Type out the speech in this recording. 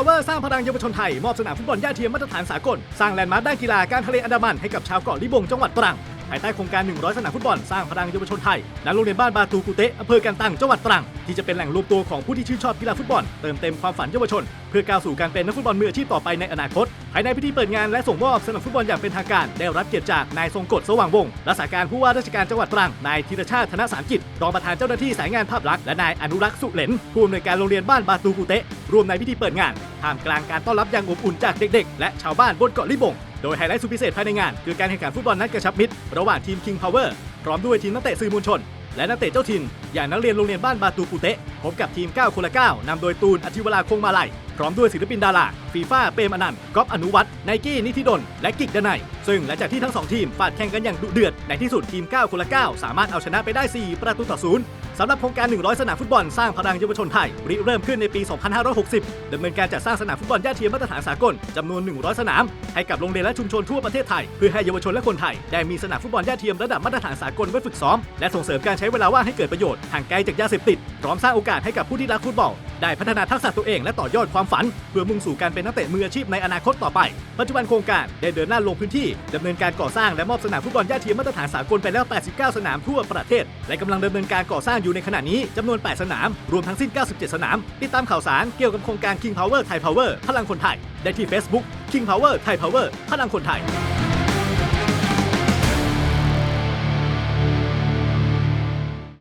าวเวอร์สร้างพลังเยาวชนไทย มอบสนามฟุตบอลย่าเทียมมาตรฐานสากล สร้างแลนด์มาร์คด้านกีฬาการทะเลอันดามันให้กับชาวเกาะลิบงจังหวัดตรัง ภายใต้โครงการ 100 สนามฟุตบอลสร้างพลังเยาวชนไทยณโรงเรียนบ้านบาตูกุเตะอำเภอกันตังจังหวัดตรัง ที่จะเป็นแหล่งรวมตัวของผู้ที่ชื่นชอบกีฬาฟุตบอลเติมเต็มความฝันเยาวชน เพื่อก้าวสู่การเป็นนักฟุตบอลมืออาชีพต่อไปในอนาคต ภายในพิธีเปิดงานและส่งมอบสนามฟุตบอลอย่างเป็นทางการ ได้รับเกียรติจากนายทรงกฎสว่างวงศ์รักษาการผู้ว่าราชการจังหวัดตรังนายธีรชาติธนสารกิจรองประธานเจ้าหน้าที่สายงานภาพลักษณ์และนายอนุรักษ์สุเหลนผู้อำนวยการโรงเรียนบ้านบาตูกุเตะร่วมในพิธีเปิดงานท่ามกลางการต้อนรับอย่างอบอุ่นจากเด็ก ๆ และชาวบ้านบนเกาะลิบง โดยไฮไลท์สุดพิเศษภายในงาน คือการแข่งขันฟุตบอลนัดกระชับมิตร ระหว่างทีม King Power พร้อมด้วยทีมนักเตะสื่อมวลชน และนักเตะเจ้าถิ่น อย่างนักเรียนโรงเรียนบ้านบาตูปูเตะพบกับทีม 9 คนละ 9นำโดยตูนอธิวราคงมาลัย ร้อมด้วยศิลปินดาราฟีฟ่าเปรมอนันต์ก๊อฟอนุวัฒน์ไนกี้นิธิดลและกิกดนัยซึ่งหลังจากที่ทั้งสองทีมฟาดแข่งกันอย่างดุเดือด ในที่สุดทีม 9 คนละ 9 สามารถเอาชนะไปได้ 4 ประตูต่อศูนย์สำหรับโครงการ 100 สนามฟุตบอลสร้างพลังเยาวชนไทยริเริ่มขึ้นในปี 2560ดำเนินการจัดสร้างสนามฟุตบอลย่าเทียมมาตรฐานสากลจำนวน 100 สนาม ให้กับโรงเรียนและชุมชนทั่วประเทศไทย เพื่อให้เยาวชนและคนไทย ได้มีสนามฟุตบอลย่าเทียมระดับมาตรฐานสากลไว้ฝึกซ้อมและส่งเสริมการใช้เวลาว่างให้เกิดประโยชน์ห่างไกลจากยาเสพติดพร้อมสร้างโอกาสให้กับผู้ที่รักฟุตบอล ได้พัฒนาทักษะตัวเองและต่อยอดความฝัน เพื่อมุ่งสู่การเป็นนักเตะมืออาชีพในอนาคตต่อไป ปัจจุบันโครงการได้เดินหน้าลงพื้นที่ดำเนินการก่อสร้างและมอบสนามฟุตบอลย่าเทียมมาตรฐานสากลไปแล้ว 89 สนามทั่วประเทศ และกำลังดำเนินการก่อสร้างอยู่ในขณะนี้จำนวน 8 สนาม รวมทั้งสิ้น 97 สนาม ติดตามข่าวสารเกี่ยวกับโครงการ King Power Thai Power พลังคนไทย ได้ที่ Facebook King Power Thai Power พลังคนไทย